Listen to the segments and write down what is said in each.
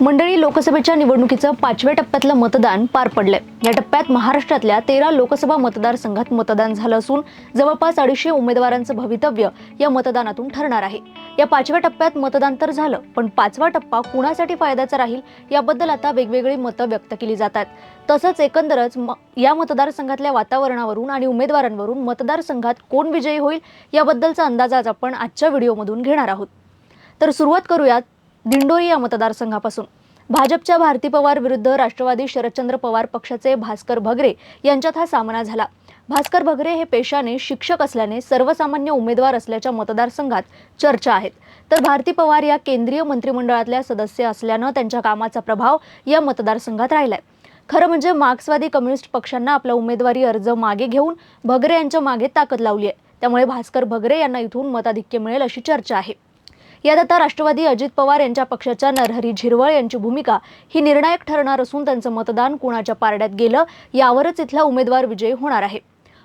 मंडळी लोकसभेच्या निवडणुकीचं पाचव्या टप्प्यातलं मतदान पार पडलंय. या टप्प्यात महाराष्ट्रातल्या तेरा लोकसभा मतदारसंघात मतदान झालं असून जवळपास अडीचशे उमेदवारांचं भवितव्य या मतदानातून ठरणार आहे. या पाचव्या टप्प्यात मतदान तर झालं पण पाचवा टप्पा कुणासाठी फायद्याचा राहील याबद्दल आता वेगवेगळी मतं व्यक्त केली जातात तसंच एकंदरच म- या मतदारसंघातल्या वातावरणावरून आणि उमेदवारांवरून मतदारसंघात कोण विजयी होईल याबद्दलचा अंदाज आज आपण आजच्या व्हिडिओमधून घेणार आहोत. तर सुरुवात करूयात दिंडोरी या मतदारसंघापासून. भाजपच्या भारती पवार विरुद्ध राष्ट्रवादी शरदचंद्र पवार पक्षाचे भास्कर भगरे यांच्यात हा सामना झाला. भास्कर भगरे हे पेशाने शिक्षक असल्याने सर्वसामान्य उमेदवार असल्याच्या मतदारसंघात चर्चा आहेत. तर भारती पवार या केंद्रीय मंत्रिमंडळातल्या सदस्य असल्यानं त्यांच्या कामाचा प्रभाव या मतदारसंघात राहिलाय. खरं म्हणजे मार्क्सवादी कम्युनिस्ट पक्षांना आपला उमेदवारी अर्ज मागे घेऊन भगरे यांच्या मागे ताकद लावली आहे त्यामुळे भास्कर भगरे यांना इथून मताधिक्य मिळेल अशी चर्चा आहे. यात आता राष्ट्रवादी अजित पवार यांच्या पक्षाच्या नरहरी झिरवळ यांची भूमिका ही निर्णायक ठरणार असून त्यांचं मतदान कुणाच्या पारड्यात गेलं यावरच इथला उमेदवार विजयी होणार आहे.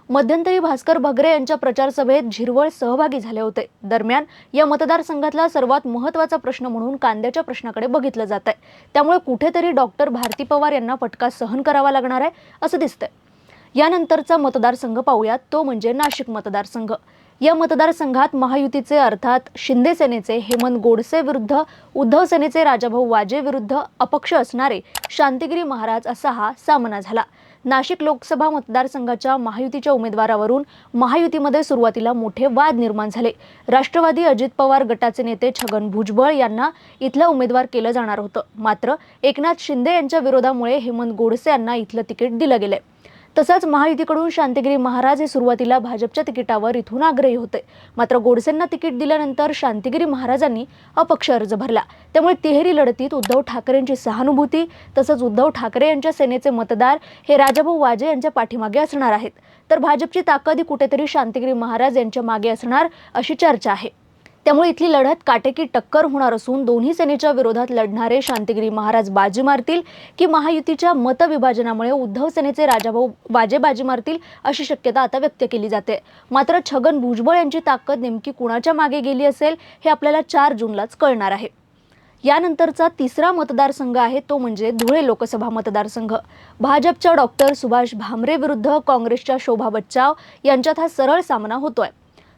मध्यंतरी भास्कर भगरे यांच्या प्रचार सभेत झिरवळ सहभागी झाले होते. दरम्यान या मतदारसंघातला सर्वात महत्त्वाचा प्रश्न म्हणून कांद्याच्या प्रश्नाकडे बघितलं जात आहे त्यामुळे कुठेतरी डॉक्टर भारती पवार यांना फटका सहन करावा लागणार आहे असं दिसतंय. यानंतरचा मतदारसंघ पाहूयात. तो म्हणजे नाशिक मतदारसंघ. या मतदारसंघात महायुतीचे अर्थात शिंदे सेनेचे हेमंत गोडसे विरुद्ध उद्धव सेनेचे राजाभाऊ वाजे विरुद्ध अपक्ष असणारे शांतिगिरी महाराज असा हा सामना झाला. नाशिक लोकसभा मतदारसंघाच्या महायुतीच्या उमेदवारावरून महायुतीमध्ये सुरुवातीला मोठे वाद निर्माण झाले. राष्ट्रवादी अजित पवार गटाचे नेते छगन भुजबळ यांना इथला उमेदवार केलं जाणार होतं. मात्र एकनाथ शिंदे यांच्या विरोधामुळे हेमंत गोडसे यांना इथलं तिकीट दिलं गेलंय. तसंच महायुतीकडून शांतिगिरी महाराज हे सुरुवातीला भाजपच्या तिकिटावर इथून आग्रही होते. मात्र गोडसेंना तिकीट दिल्यानंतर शांतिगिरी महाराजांनी अपक्ष अर्ज भरला. त्यामुळे तिहेरी लढतीत उद्धव ठाकरेंची सहानुभूती तसंच उद्धव ठाकरे यांच्या सेनेचे मतदार हे राजाभाऊ वाजे यांच्या पाठीमागे असणार आहेत. तर भाजपची ताकद ही कुठेतरी शांतिगिरी महाराज यांच्या मागे असणार अशी चर्चा आहे. त्यामुळे इथली लढत काटेकी टक्कर होणार असून दोन्ही सेनेच्या विरोधात लढणारे शांतिगिरी महाराज बाजी मारतील की महायुतीच्या मतविभाजनामुळे उद्धव सेनेचे राजाभाऊ वाजे बाजी मारतील अशी शक्यता आता व्यक्त केली जाते. मात्र छगन भुजबळ यांची ताकद नेमकी कुणाच्या मागे गेली असेल हे आपल्याला चार जूनलाच कळणार आहे. यानंतरचा तिसरा मतदारसंघ आहे तो म्हणजे धुळे लोकसभा मतदारसंघ. भाजपच्या डॉक्टर सुभाष भामरे विरुद्ध काँग्रेसच्या शोभा बच्चाव यांच्यात हा सरळ सामना होतोय.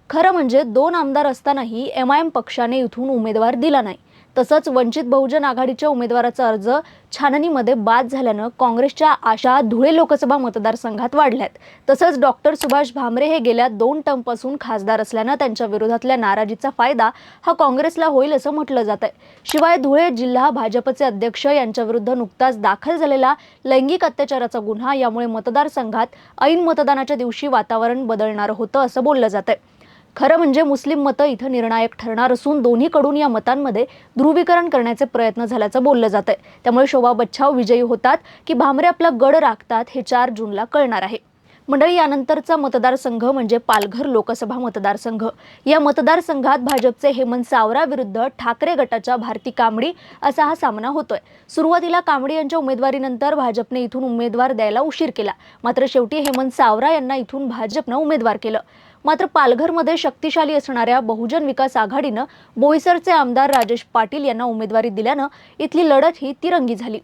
खरं म्हणजे दोन आमदार असतानाही एम आय एम पक्षाने इथून उमेदवार दिला नाही. तसंच वंचित बहुजन आघाडीच्या उमेदवाराचा अर्ज छाननीमध्ये बाद झाल्यानं काँग्रेसच्या आशा धुळे लोकसभा मतदारसंघात वाढल्यात. तसंच डॉक्टर सुभाष भामरे हे गेल्या दोन टर्मपासून खासदार असल्यानं त्यांच्या विरोधातल्या नाराजीचा फायदा हा काँग्रेसला होईल असं म्हटलं जात आहे शिवाय धुळे जिल्हा भाजपचे अध्यक्ष यांच्याविरुद्ध नुकताच दाखल झालेला लैंगिक अत्याचाराचा गुन्हा यामुळे मतदारसंघात ऐन मतदानाच्या दिवशी वातावरण बदलणार होतं असं बोललं जात आहे खरं म्हणजे मुस्लिम मतं इथं निर्णायक ठरणार असून दोन्हीकडून या मतांमध्ये ध्रुवीकरण करण्याचे प्रयत्न झाल्याचं बोललं जात आहे त्यामुळे शोभा बच्छाव विजयी होतात की भामरे आपला गड राखतात हे चार जूनला कळणार आहे. मंडळी यानंतरचा मतदारसंघ म्हणजे पालघर लोकसभा मतदारसंघ. या मतदारसंघात भाजपचे हेमंत सावरा विरुद्ध ठाकरे गटाच्या भारती कांबडी असा हा सामना होतोय. सुरुवातीला कांबडी यांच्या उमेदवारीनंतर भाजपने इथून उमेदवार द्यायला उशीर केला. मात्र शेवटी हेमंत सावरा यांना इथून भाजपनं उमेदवार केलं. मात्र पालघरमध्ये शक्तिशाली असणाऱ्या बहुजन विकास आघाडीनं बोईसरचे आमदार राजेश पाटील यांना उमेदवारी दिल्यानं इथली लढत ही तिरंगी झाली.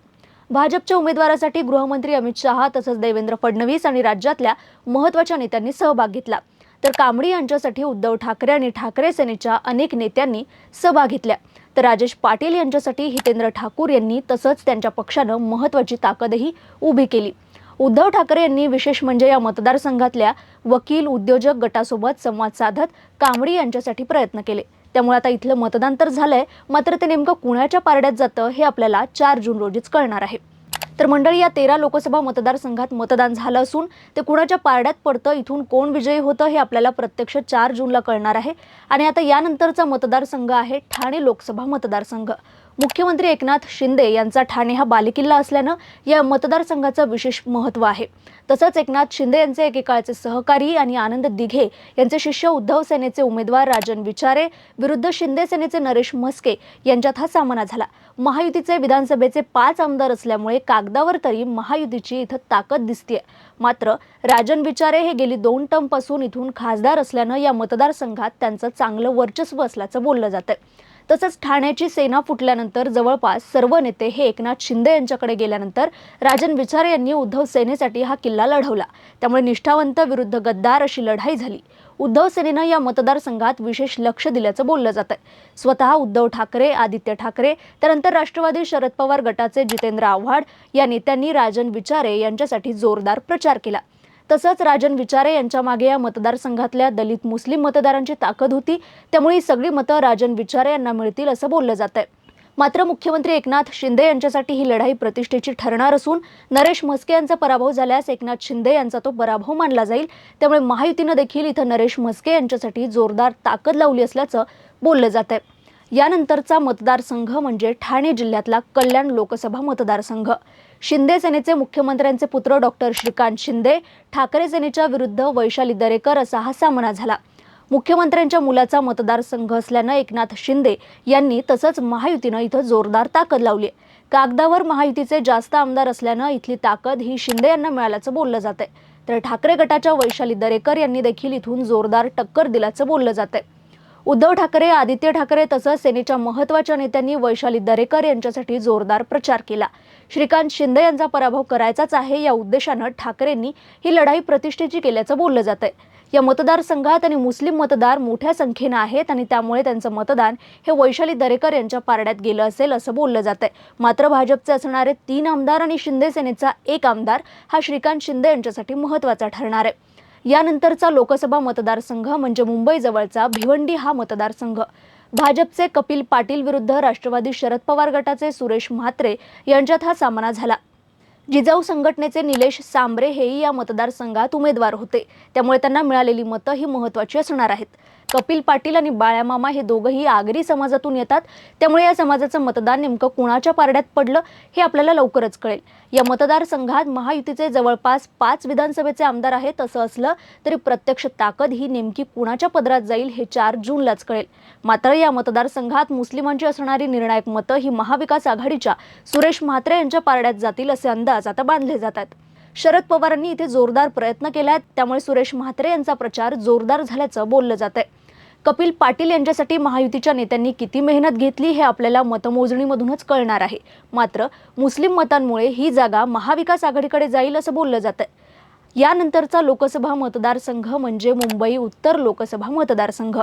भाजपच्या उमेदवारासाठी गृहमंत्री अमित शहा तसंच देवेंद्र फडणवीस आणि राज्यातल्या महत्त्वाच्या नेत्यांनी सहभाग घेतला. तर कांबडी यांच्यासाठी उद्धव ठाकरे आणि ठाकरे सेनेच्या अनेक नेत्यांनी सभा घेतल्या. तर राजेश पाटील यांच्यासाठी हितेंद्र ठाकूर यांनी तसंच त्यांच्या पक्षानं महत्त्वाची ताकदही उभी केली. उद्धव ठाकरे यांनी विशेष म्हणजे या मतदारसंघातल्या वकील उद्योजक गटासोबत संवाद साधत कांबडी यांच्यासाठी प्रयत्न केले. त्यामुळे आता इथलं मतदान तर झालंय मात्र ते नेमकं कुणाच्या पारड्यात जातं हे आपल्याला चार जून रोजीच कळणार आहे. तर मंडळी या तेरा लोकसभा मतदारसंघात मतदान झालं असून ते कुणाच्या पारड्यात पडतं इथून कोण विजयी होतं हे आपल्याला प्रत्यक्ष चार जूनला कळणार आहे. आणि आता यानंतरचा मतदारसंघ आहे ठाणे लोकसभा मतदारसंघ. मुख्यमंत्री एकनाथ शिंदे यांचा ठाणे हा बालेकिल्ला असल्यानं या मतदारसंघाचं विशेष महत्त्व आहे. तसंच एकनाथ शिंदे यांचे एकेकाळचे सहकारी आणि आनंद दिघे यांचे शिष्य उद्धव सेनेचे उमेदवार राजन विचारे विरुद्ध शिंदे सेनेचे नरेश म्हस्के यांच्यात हा सामना झाला. महायुतीचे विधानसभेचे पाच आमदार असल्यामुळे कागदावर तरी महायुतीची इथं ताकद दिसतीये. मात्र राजन विचारे हे गेली दोन टर्मपासून इथून खासदार असल्यानं या मतदारसंघात त्यांचं चांगलं वर्चस्व असल्याचं बोललं जातंय. तसंच ठाण्याची सेना फुटल्यानंतर जवळपास सर्व नेते हे एकनाथ शिंदे यांच्याकडे गेल्यानंतर राजन विचारे यांनी उद्धव सेनेसाठी हा किल्ला लढवला. त्यामुळे निष्ठावंत विरुद्ध गद्दार अशी लढाई झाली. उद्धव सेनेनं या मतदारसंघात विशेष लक्ष दिल्याचं बोललं जात आहे स्वतः उद्धव ठाकरे आदित्य ठाकरे त्यानंतर राष्ट्रवादी शरद पवार गटाचे जितेंद्र आव्हाड या नेत्यांनी राजन विचारे यांच्यासाठी जोरदार प्रचार केला. तसंच राजन विचारे यांच्या मागे या मतदारसंघातल्या दलित मुस्लिम मतदारांची ताकद होती. त्यामुळे ही सगळी मतं राजन विचारे यांना मिळतील असं बोललं जात आहे मात्र मुख्यमंत्री एकनाथ शिंदे यांच्यासाठी ही लढाई प्रतिष्ठेची ठरणार असून नरेश म्हस्के यांचा पराभव झाल्यास एकनाथ शिंदे यांचा तो पराभव मानला जाईल. त्यामुळे महायुतीनं देखील इथं नरेश म्हस्के यांच्यासाठी जोरदार ताकद लावली असल्याचं बोललं जात आहे यानंतरचा मतदारसंघ म्हणजे ठाणे जिल्ह्यातला कल्याण लोकसभा मतदारसंघ. शिंदे सेनेचे मुख्यमंत्र्यांचे पुत्र डॉक्टर श्रीकांत शिंदे ठाकरे सेनेच्या विरुद्ध वैशाली दरेकर असा हा सामना झाला. मुख्यमंत्र्यांच्या मुलाचा मतदारसंघ असल्यानं एकनाथ शिंदे यांनी तसंच महायुतीनं इथं जोरदार ताकद लावली आहे कागदावर महायुतीचे जास्त आमदार असल्यानं इथली ताकद ही शिंदे यांना मिळाल्याचं बोललं जात आहे तर ठाकरे गटाच्या वैशाली दरेकर यांनी देखील इथून जोरदार टक्कर दिल्याचं बोललं जात आहे उद्धव ठाकरे आदित्य ठाकरे तसंच सेनेच्या महत्त्वाच्या नेत्यांनी वैशाली दरेकर यांच्यासाठी जोरदार प्रचार केला. श्रीकांत शिंदे यांचा पराभव करायचाच आहे या उद्देशानं ठाकरेंनी ही लढाई प्रतिष्ठेची केल्याचं बोललं जात आहे या मतदारसंघात आणि मुस्लिम मतदार मोठ्या संख्येनं आहेत आणि त्यामुळे त्यांचं मतदान हे वैशाली दरेकर यांच्या पारड्यात गेलं असेल असं बोललं जात आहे मात्र भाजपचे असणारे तीन आमदार आणि शिंदे सेनेचा एक आमदार हा श्रीकांत शिंदे यांच्यासाठी महत्त्वाचा ठरणार आहे. यानंतरचा लोकसभा मतदारसंघ म्हणजे मुंबईजवळचा भिवंडी हा मतदारसंघ. भाजपचे कपिल पाटील विरुद्ध राष्ट्रवादी शरद पवार गटाचे सुरेश म्हात्रे यांच्यात हा सामना झाला. जिजाऊ संघटनेचे निलेश सांबरे हेही या मतदारसंघात उमेदवार होते. त्यामुळे त्यांना मिळालेली मतं ही महत्त्वाची असणार आहेत. कपिल पाटील आणि बाळ्यामामा हे दोघंही आगरी समाजातून येतात. त्यामुळे या समाजाचं मतदान नेमकं कुणाच्या पारड्यात पडलं हे आपल्याला लवकरच कळेल. या मतदारसंघात महायुतीचे जवळपास पाच विधानसभेचे आमदार आहेत असं असलं तरी प्रत्यक्ष ताकद ही नेमकी कुणाच्या पदरात जाईल हे चार जूनलाच कळेल. मात्र या मतदारसंघात मुस्लिमांची असणारी निर्णायक मतं ही महाविकास आघाडीच्या सुरेश म्हात्रे यांच्या पारड्यात जातील असे अंदाज आता बांधले जातात. शरद पवारांनी इथे जोरदार प्रयत्न केलाय त्यामुळे सुरेश म्हात्रे यांचा प्रचार जोरदार झाल्याचं बोललं जात आहे कपिल पाटील यांच्यासाठी महायुतीच्या नेत्यांनी किती मेहनत घेतली हे आपल्याला मतमोजणीमधूनच कळणार आहे. मात्र मुस्लिम मतांमुळे ही जागा महाविकास आघाडीकडे जाईल असं बोललं जात आहे यानंतरचा लोकसभा मतदारसंघ म्हणजे मुंबई उत्तर लोकसभा मतदारसंघ.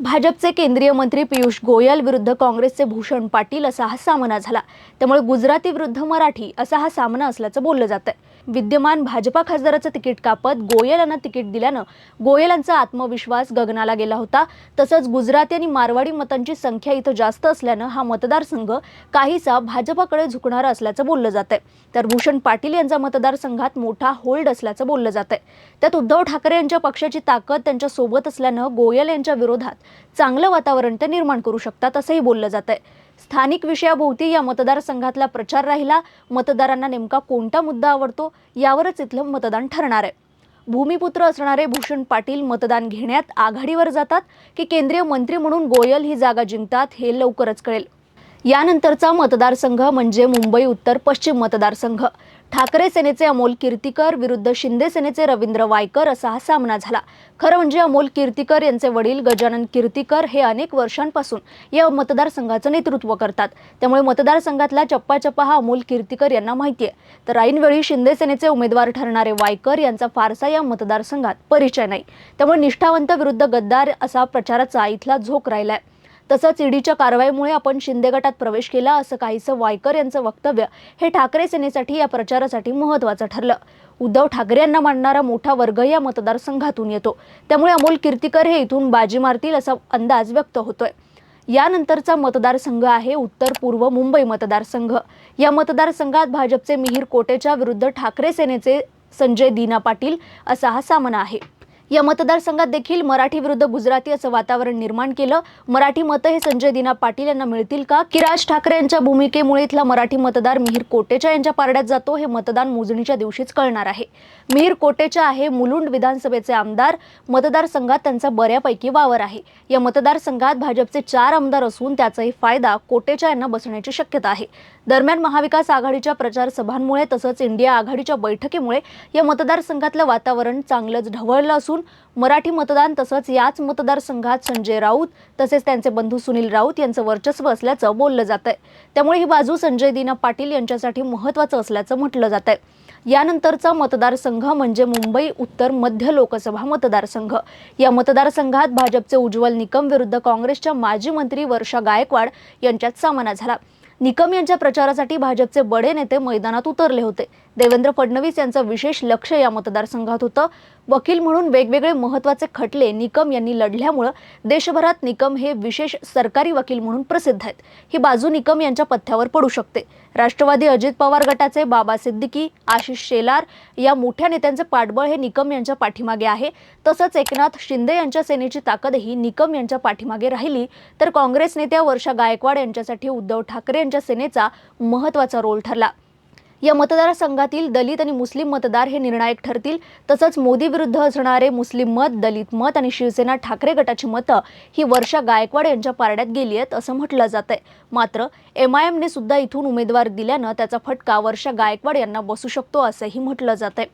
भाजपचे केंद्रीय मंत्री पियुष गोयल विरुद्ध काँग्रेसचे भूषण पाटील असा हा सामना झाला. त्यामुळे गुजराती विरुद्ध मराठी असा हा सामना असल्याचं बोललं जात आहे विद्यमान भाजपा खासदाराचं तिकीट कापत गोयल यांना तिकीट दिल्यानं गोयल यांचा आत्मविश्वास गगनाला गेला होता. तसंच गुजराती आणि मारवाडी मतांची संख्या इथं जास्त असल्यानं हा मतदारसंघ काहीसा भाजपाकडे झुकणारा असल्याचं बोललं जात आहे तर भूषण पाटील यांचा मतदारसंघात मोठा होल्ड असल्याचं बोललं जात आहे त्यात उद्धव ठाकरे यांच्या पक्षाची ताकद त्यांच्यासोबत असल्यानं गोयल यांच्या विरोधात चांगलं वातावरण ते निर्माण करू शकतात असंही बोललं जात आहे स्थानिक विषयाभोवती या मतदारसंघातला प्रचार राहिला. मतदारांना नेमका कोणता मुद्दा आवडतो यावरच इथलं मतदान ठरणार आहे. भूमिपुत्र असणारे भूषण पाटील मतदान घेण्यात आघाडीवर जातात की केंद्रीय मंत्री म्हणून गोयल ही जागा जिंकतात हे लवकरच कळेल. यानंतरचा मतदारसंघ म्हणजे मुंबई उत्तर पश्चिम मतदारसंघ. ठाकरे सेनेचे अमोल कीर्तीकर विरुद्ध शिंदे सेनेचे रवींद्र वायकर असा हा सामना झाला. खरं म्हणजे अमोल कीर्तीकर यांचे वडील गजानन कीर्तीकर हे अनेक वर्षांपासून या मतदारसंघाचं नेतृत्व करतात. त्यामुळे मतदारसंघातला चप्पा हा अमोल कीर्तीकर यांना माहिती आहे तर ऐनवेळी शिंदे सेनेचे उमेदवार ठरणारे वायकर यांचा फारसा या मतदारसंघात परिचय नाही. त्यामुळे निष्ठावंत विरुद्ध गद्दार असा प्रचाराचा इथला झोक राहिलाय. तसंच ईडीच्या कारवाईमुळे आपण शिंदे गटात प्रवेश केला असं काहीसं वायकर यांचं वक्तव्य हे ठाकरे सेनेसाठी या प्रचारासाठी महत्त्वाचं ठरलं. उद्धव ठाकरे यांना मांडणारा मोठा वर्ग या मतदारसंघातून येतो. त्यामुळे अमोल कीर्तीकर हे इथून बाजी मारतील असा अंदाज व्यक्त होतोय. यानंतरचा मतदारसंघ आहे उत्तर पूर्व मुंबई मतदारसंघ. या मतदारसंघात भाजपचे मिहीर कोटेच्या विरुद्ध ठाकरे सेनेचे संजय दीना पाटील असा हा सामना आहे. या मतदारसंघात देखील मराठी विरुद्ध गुजराती असं वातावरण निर्माण केलं. मराठी मतं हे संजय दिना पाटील यांना मिळतील का? की राज ठाकरे यांच्या भूमिकेमुळे इथला मराठी मतदार मिहीर कोटेच्या यांच्या पारड्यात जातो हे मतदान मोजणीच्या दिवशीच कळणार आहे. मिहीर कोटेच्या आहे मुलुंड विधानसभेचे आमदार. मतदारसंघात त्यांचा बऱ्यापैकी वावर आहे. या मतदारसंघात भाजपचे चार आमदार असून त्याचाही फायदा कोटेच्या यांना बसण्याची शक्यता आहे. दरम्यान महाविकास आघाडीच्या प्रचार सभांमुळे तसंच इंडिया आघाडीच्या बैठकीमुळे या मतदारसंघातलं वातावरण चांगलंच ढवळलं असून असून मराठी मतदान तसंच याच मतदारसंघात संजय राऊत तसेच त्यांचे बंधू सुनील राऊत यांचं वर्चस्व असल्याचं बोललं जात आहे त्यामुळे ही बाजू संजय दीना पाटील यांच्यासाठी महत्वाचं असल्याचं म्हटलं जात आहे यानंतरचा मतदारसंघ म्हणजे मुंबई उत्तर मध्य लोकसभा मतदारसंघ. या मतदारसंघात भाजपचे उज्ज्वल निकम विरुद्ध काँग्रेसच्या माजी मंत्री वर्षा गायकवाड यांच्यात सामना झाला. निकम यांच्या प्रचारासाठी भाजपचे बडे नेते मैदानात उतरले होते. देवेंद्र फडणवीस यांचं विशेष लक्ष या मतदारसंघात होतं. वकील म्हणून वेगवेगळे महत्त्वाचे खटले निकम यांनी लढल्यामुळं देशभरात निकम हे विशेष सरकारी वकील म्हणून प्रसिद्ध आहेत. ही बाजू निकम यांच्या पथ्यावर पडू शकते. राष्ट्रवादी अजित पवार गटाचे बाबा सिद्दीकी आशिष शेलार या मोठ्या नेत्यांचे पाठबळ हे निकम यांच्या पाठीमागे आहे. तसंच एकनाथ शिंदे यांच्या सेनेची ताकदही निकम यांच्या पाठीमागे राहिली. तर काँग्रेस नेत्या वर्षा गायकवाड यांच्यासाठी उद्धव ठाकरे यांच्या सेनेचा महत्त्वाचा रोल ठरला. या मतदारसंघातील दलित आणि मुस्लिम मतदार हे निर्णायक ठरतील. तसंच मोदी विरुद्ध असणारे मुस्लिम मत दलित मत आणि शिवसेना ठाकरे गटाची मतं ही वर्षा गायकवाड यांच्या पारड्यात गेली आहेत असं म्हटलं जात आहे मात्र एम आय एमने सुद्धा इथून उमेदवार दिल्यानं त्याचा फटका वर्षा गायकवाड यांना बसू शकतो असंही म्हटलं जात आहे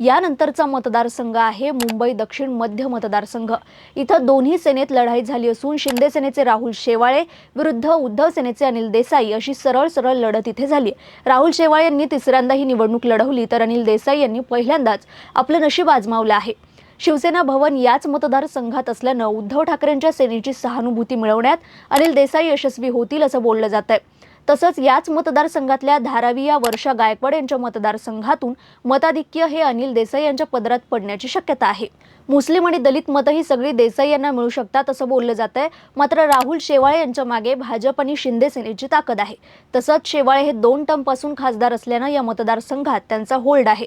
यानंतरचा मतदारसंघ आहे मुंबई दक्षिण मध्य मतदारसंघ. इथं दोन्ही सेनेत लढाई झाली असून शिंदे सेनेचे राहुल शेवाळे विरुद्ध उद्धव सेनेचे अनिल देसाई अशी सरळ सरळ लढत इथे झाली. राहुल शेवाळे यांनी तिसऱ्यांदा ही निवडणूक लढवली तर अनिल देसाई यांनी पहिल्यांदाच आपलं नशीब आजमावलं आहे. शिवसेना भवन याच मतदारसंघात असल्यानं उद्धव ठाकरेंच्या सेनेची सहानुभूती मिळवण्यात अनिल देसाई यशस्वी होतील असं बोललं जात आहे तसंच याच मतदारसंघातल्या धारावी या वर्षा गायकवाड यांच्या मतदारसंघातून मताधिक्य हे अनिल देसाई यांच्या पदरात पडण्याची शक्यता आहे. मुस्लिम आणि दलित मतं ही सगळी देसाई यांना मिळू शकतात असं बोललं जात आहे मात्र राहुल शेवाळे यांच्या मागे भाजप आणि शिंदे सेनेची ताकद आहे. तसंच शेवाळे हे दोन टर्मपासून खासदार असल्यानं या मतदारसंघात त्यांचा होल्ड आहे.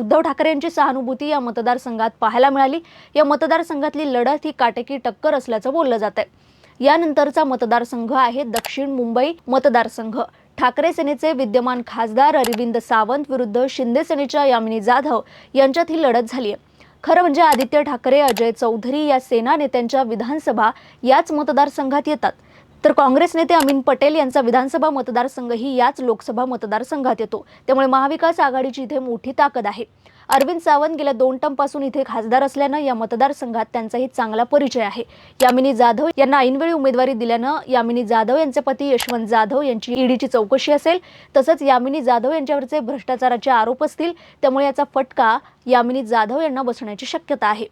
उद्धव ठाकरे यांची सहानुभूती या मतदारसंघात पाहायला मिळाली. या मतदारसंघातली लढत ही काटेकी टक्कर असल्याचं बोललं जात आहे यानंतरचा मतदारसंघ आहे दक्षिण मुंबई मतदारसंघ. ठाकरे सेनेचे विद्यमान खासदार अरविंद सावंत विरुद्ध शिंदे सेनेच्या यामिनी जाधव यांच्यात ही लढत झाली आहे खरं म्हणजे आदित्य ठाकरे अजय चौधरी या सेना नेत्यांच्या विधानसभा याच मतदारसंघात येतात. तर काँग्रेस नेते अमीन पटेल यांचा विधानसभा मतदारसंघही याच लोकसभा मतदारसंघात येतो. त्यामुळे महाविकास आघाडीची इथे मोठी ताकद आहे. अरविंद सावंत गेल्या दोन टर्मपासून इथे खासदार असल्यानं या मतदारसंघात त्यांचाही चांगला परिचय आहे. यामिनी जाधव यांना ऐनवेळी उमेदवारी दिल्यानं यामिनी जाधव यांचे पती यशवंत जाधव यांची ईडीची चौकशी असेल. तसंच यामिनी जाधव यांच्यावरचे भ्रष्टाचाराचे आरोप असतील त्यामुळे याचा फटका यामिनी जाधव यांना बसण्याची शक्यता आहे.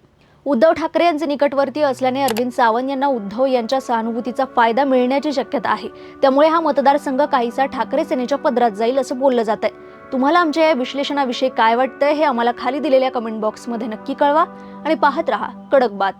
उद्धव ठाकरे यांचे निकटवर्तीय असल्याने अरविंद सावंत यांना उद्धव यांच्या सहानुभूतीचा फायदा मिळण्याची शक्यता आहे. त्यामुळे हा मतदारसंघ काहीसा ठाकरे सेनेच्या पदरात जाईल असं बोललं जात आहे तुम्हाला आमच्या या विश्लेषणाविषयी काय वाटतंय हे आम्हाला खाली दिलेल्या कमेंट बॉक्समध्ये नक्की कळवा आणि पाहत रहा कडक बात.